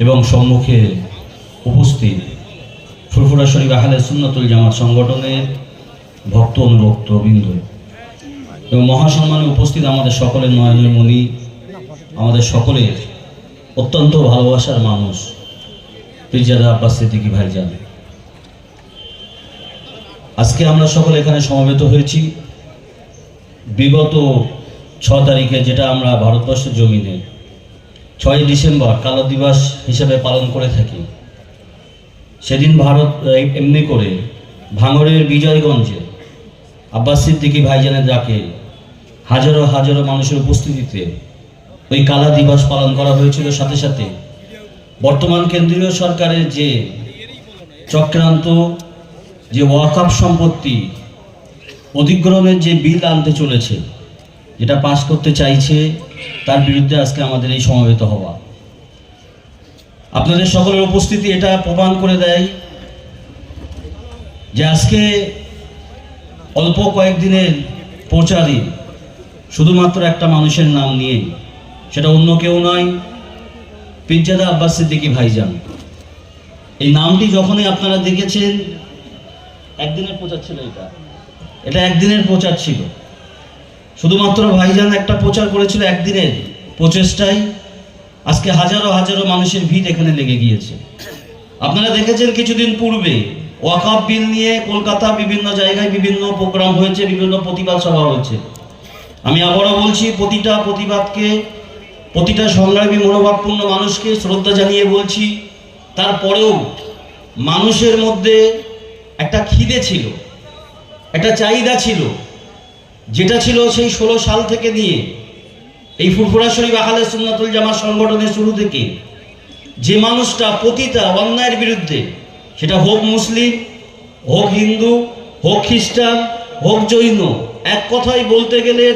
এবং সম্মুখে উপস্থিত ফুরফুরা শরীফ আহলে সুন্নতুল জামাত সংগঠনের ভক্ত অনুভক্ত বৃন্দ। এবং মহাসম্মানে উপস্থিত আমাদের সকলের নয়নের মণি আমাদের সকলের অত্যন্ত ভালোবাসার মানুষ, পিরজাদা আব্বাস সিদ্দিকি ভাইজান। আজকে আমরা সকলে এখানে সমবেত হয়েছি। বিগত ছ তারিখে যেটা আমরা ভারতবর্ষের জমিনে ছয় ডিসেম্বর কালো দিবস হিসেবে পালন করে থাকি। সেদিন ভারত এমনি করে ভাঙড়ের বিজয়গঞ্জে আব্বাস সিদ্দিকি ভাইজানের ডাকে হাজারো হাজারো মানুষের উপস্থিতিতে ওই কালা দিবস পালন করা হয়েছিল। সাথে সাথে বর্তমান কেন্দ্রীয় সরকারের যে চক্রান্ত, যে ওয়াকআপ সম্পত্তি অধিগ্রহণের যে বিল আনতে চলেছে যেটা পাশ করতে চাইছে, তার বিরুদ্ধে আজকে আমাদের এই সমবেত হওয়া। আপনাদের সকলের উপস্থিতি এটা প্রমাণ করে দেয় যে আজকে অল্প কয়েকদিনের প্রচারে শুধুমাত্র একটা মানুষের নাম নিয়ে, সেটা অন্য কেউ নয় পিজ্জাদা আব্বাস সিদ্দিকি ভাইজান। এই নামটি যখনই আপনারা দেখেছেন, একদিনের প্রচার ছিল এটা। এটা একদিনের প্রচার ছিল। শুধুমাত্র ভাইজান একটা প্রচার করেছিল একদিনের প্রচেষ্টায়। আজকে হাজারো হাজারো মানুষের ভিড় এখানে লেগে গিয়েছে। আপনারা দেখেছেন কিছুদিন পূর্বে ওয়াকাপ বিল নিয়ে কলকাতা বিভিন্ন জায়গায় বিভিন্ন প্রোগ্রাম হয়েছে, বিভিন্ন প্রতিবাদ সভা হয়েছে। আমি আবারও বলছি, প্রতিটা প্রতিবাদকে, প্রতিটা সংগ্রামী মনোভাবপূর্ণ মানুষকে শ্রদ্ধা জানিয়ে বলছি, তারপরেও মানুষের মধ্যে একটা খিদে ছিল, একটা চাহিদা ছিল। যেটা ছিল সেই ষোলো সাল থেকে দিয়ে। এই ফুরফুরা শরীফ আহলে সুন্নাতুল জামা সংগঠনের শুরু থেকে। যে মানুষটা পতিতা, অন্যায়ের বিরুদ্ধে, সেটা হোক মুসলিম, হোক হিন্দু, হোক খ্রিস্টান, হোক জৈন, এক কথাই বলতে গেলে